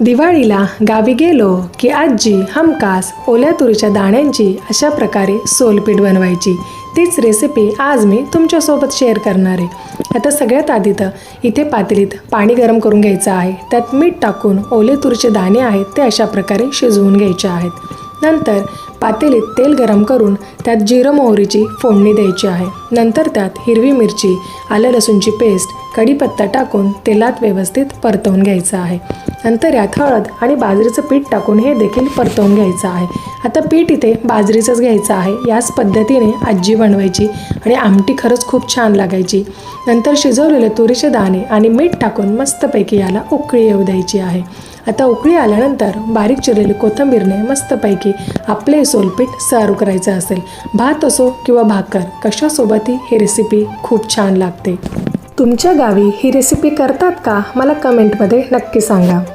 दिवाळीला गावी गेलो की आजी हमकास ओल्या तुरीच्या दाण्यांची अशा प्रकारे सोलपीठ बनवायची. तीच रेसिपी आज मी तुमच्यासोबत शेअर करणार आहे. आता सगळ्यात आधी तर इथे पातेलीत पाणी गरम करून घ्यायचं आहे. त्यात मीठ टाकून ओले तुरीचे दाणे आहेत ते अशा प्रकारे शिजवून घ्यायचे आहेत. नंतर पातेलीत तेल गरम करून त्यात जिरं मोहरीची फोडणी द्यायची आहे. नंतर त्यात हिरवी मिरची आलं लसूणची पेस्ट कढीपत्ता टाकून तेलात व्यवस्थित परतवून घ्यायचं आहे. नंतर यात हळद आणि बाजरीचं पीठ टाकून हे देखील परतवून घ्यायचं आहे. आता पीठ इथे बाजरीचंच घ्यायचं आहे. याच पद्धतीने आजी बनवायची आणि आमटी खरंच खूप छान लागायची. नंतर शिजवलेले तुरीचे दाणे आणि मीठ टाकून मस्तपैकी याला उकळी येऊ द्यायची आहे. आता उकळी आल्यानंतर बारीक चिरलेली कोथिंबीरने मस्तपैकी आपले सोलपीठ सर्व करायचं असेल. भात असो किंवा भाकर कशासोबतही ही रेसिपी खूप छान लागते. तुमच्या गावी ही रेसिपी करतात का? मला कमेंटमध्ये नक्की सांगा.